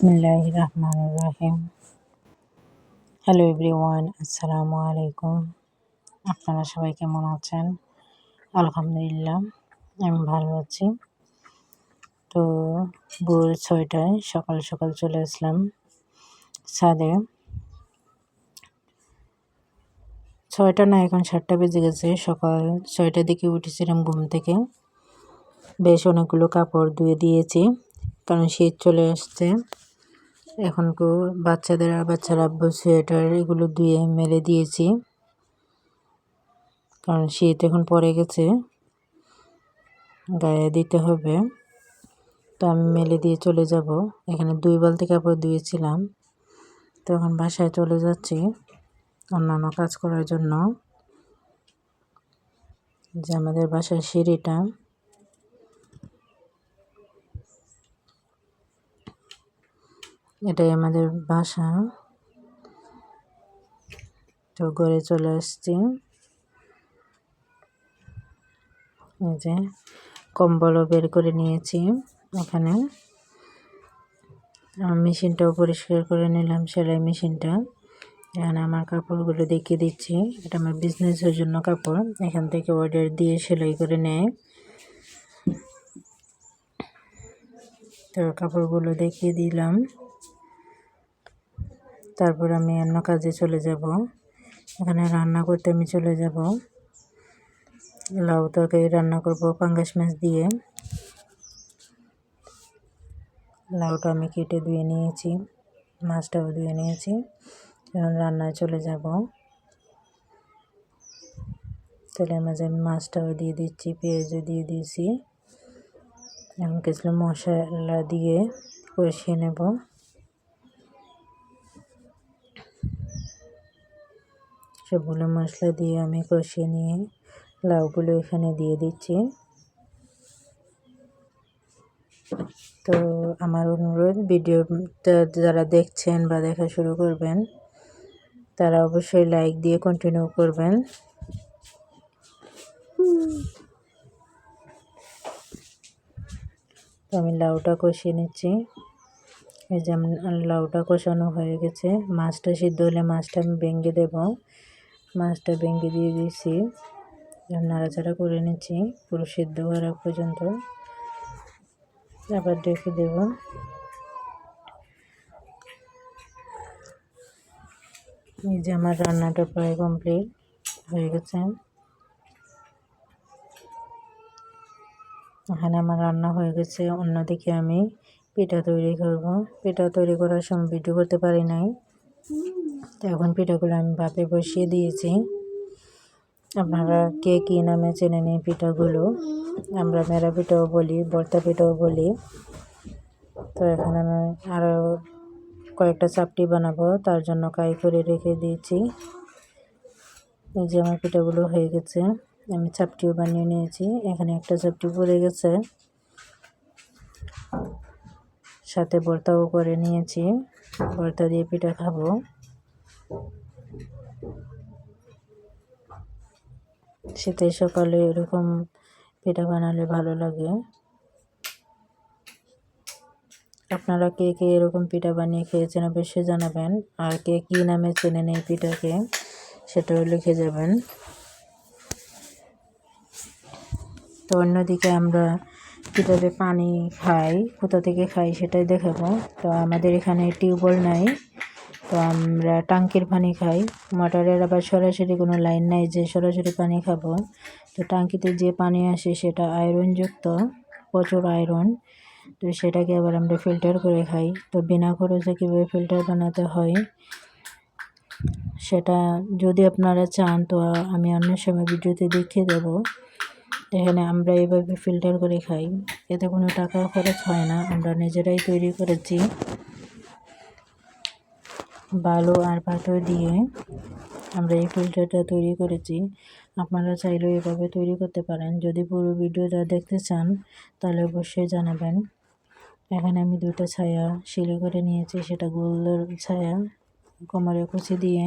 রাহিম hello everyone আসসালামু আলাইকুম আপনারা সবাই কেমন আছেন? আলহামদুলিল্লাহ, আমি ভালো আছি। তো ভোর ছয়টায় সকাল সকাল চলে আসলাম ছাদে। ছয়টা না, এখন সাতটা বেজে গেছে। সকাল ছয়টার দিকে উঠেছিলাম ঘুম থেকে। বেশ অনেকগুলো কাপড় ধুয়ে দিয়েছি, কারণ শীত চলে আসছে। এখন তো বাচ্চাদের আর বাচ্চারা আব্বু সোয়েটার এগুলো ধুয়ে মেলে দিয়েছি। কারণ শীত এখন পড়ে গেছে, গায়ে দিতে হবে। তো আমি মেলে দিয়ে চলে যাব। এখানে দুই বালতি কাপড় ধুয়েছিলাম। তো এখন বাসায় চলে যাচ্ছি অন্যান্য কাজ করার জন্য। যে আমাদের বাসার সিঁড়িটা। এটাই আমাদের বাসা। তো ঘরে চলে আসছি। এই যে কম্বলও বের করে নিয়েছি এখানে। মেশিনটাও পরিষ্কার করে নিলাম, সেলাই মেশিনটা। এখানে আমার কাপড়গুলো দেখিয়ে দিচ্ছি। এটা আমার বিজনেসের জন্য কাপড়। এখান থেকে অর্ডার দিয়ে সেলাই করে নেয়। তো কাপড়গুলো দেখিয়ে দিলাম। তারপর আমি অন্য কাজে চলে যাব। এখানে রান্না করতে আমি চলে যাব। লাউ তরকারি রান্না করব, পাঙ্গাস মাছ দিয়ে। লাউটা আমি কেটে ধুয়ে নিয়েছি, মাছটাও ধুয়ে নিয়েছি। এখন রান্নায় চলে যাব। তেলের মাঝে আমি মাছটাও দিয়ে দিচ্ছি, পেঁয়াজও দিয়ে দিয়েছি। এখন কিছু মশলা দিয়ে কষিয়ে নেব। সবগুলো মশলা দিয়ে আমি কষিয়ে নিয়ে লাউগুলো এখানে দিয়ে দিচ্ছি। তো আমার অনুরোধ, ভিডিওটা যারা দেখছেন বা দেখা শুরু করবেন, তারা অবশ্যই লাইক দিয়ে কন্টিনিউ করবেন। তো আমি লাউটা কষিয়ে নিচ্ছি। এই যে লাউটা কষানো হয়ে গেছে। মাছটা সিদ্ধ হলে মাছটা আমি ভেঙে দেবো। মাছটা ভেঙে দিয়ে দিয়েছি। নাড়াচাড়া করে নিচ্ছি, পুরো সিদ্ধ হওয়ার পর্যন্ত। আবার ডেকে দেব। এই যে আমার রান্নাটা প্রায় কমপ্লিট হয়ে গেছে। এখানে আমার রান্না হয়ে গেছে। অন্যদিকে আমি পিঠা তৈরি করব। পিঠা তৈরি করার সময় ভিডিও করতে পারি নাই। তো এখন পিঠাগুলো আমি ভাপে বসিয়ে দিয়েছি। আপনারা কে কী নামে চেনে নিন পিঠাগুলো? আমরা মেরা পিঠাও বলি, বর্তা পিঠাও বলি। তো এখানে আমি আরও কয়েকটা চাপটি বানাবো, তার জন্য কাই করে রেখে দিয়েছি। এই যে আমার পিঠাগুলো হয়ে গেছে, আমি চাপটিও বানিয়ে নিয়েছি। এখানে একটা চাপটি পড়ে গেছে। সাথে ভর্তাও করে নিয়েছি। ভর্তা দিয়ে পিঠা খাব। শীতের সকালে এরকম পিঠা বানালে ভালো লাগে। আপনারা কে কে এরকম পিঠা বানিয়ে খেয়েছেন অবশ্যই জানাবেন। আর কে কী নামে চেনেন এই পিঠাকে সেটাও লিখে যাবেন। তো অন্যদিকে আমরা কীভাবে পানি খাই, কোথা থেকে খাই সেটাই দেখাবো। তো আমাদের এখানে টিউবওয়েল নাই। তো আমরা টাঙ্কির পানি খাই। মোটরের আবার সরাসরি কোনো লাইন নাই যে সরাসরি পানি খাব। তো টাঙ্কিতে যে পানি আসে সেটা আয়রনযুক্ত, প্রচুর আয়রন। তো সেটাকে আবার আমরা ফিল্টার করে খাই। তো বিনা খরচে কীভাবে ফিল্টার বানাতে হয়? সেটা যদি আপনারা চান তো আমি অন্য সময় ভিডিওতে দেখিয়ে দেব। এখানে আমরা এইভাবে ফিল্টার করে খাই। এতে কোনো টাকা খরচ হয় না। আমরা নিজেরাই তৈরি করেছি। বালু আর পাথর দিয়ে আমরা এই ফিল্টারটা তৈরি করেছি। আপনারা চাইলেও এভাবে তৈরি করতে পারেন। যদি পুরো ভিডিওটা দেখতে চান, তাহলে অবশ্যই জানাবেন। এখানে আমি দুটো ছায়া সিলি করে নিয়েছি। সেটা গোল ছায়া, কোমরে কুচি দিয়ে।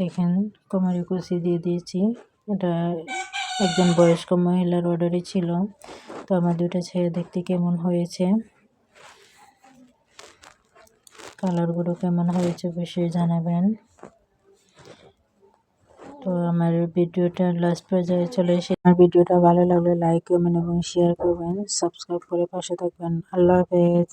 দেখেন, কোমরে কুচি দিয়ে দিয়েছি। এটা একজন বয়স্ক মহিলার অর্ডারই ছিল। তো আমার দুইটা ছেলে দেখতে কেমন হয়েছে? কালারগুলো কেমন হয়েছে অবশ্যই জানাবেন। তো আমার ভিডিওটা লাস্ট পর্যায়ে চলে এসে আমার ভিডিওটা ভালো লাগলে লাইক করবেন এবং শেয়ার করবেন। সাবস্ক্রাইব করে পাশে থাকবেন। আল্লাহ হাফেজ।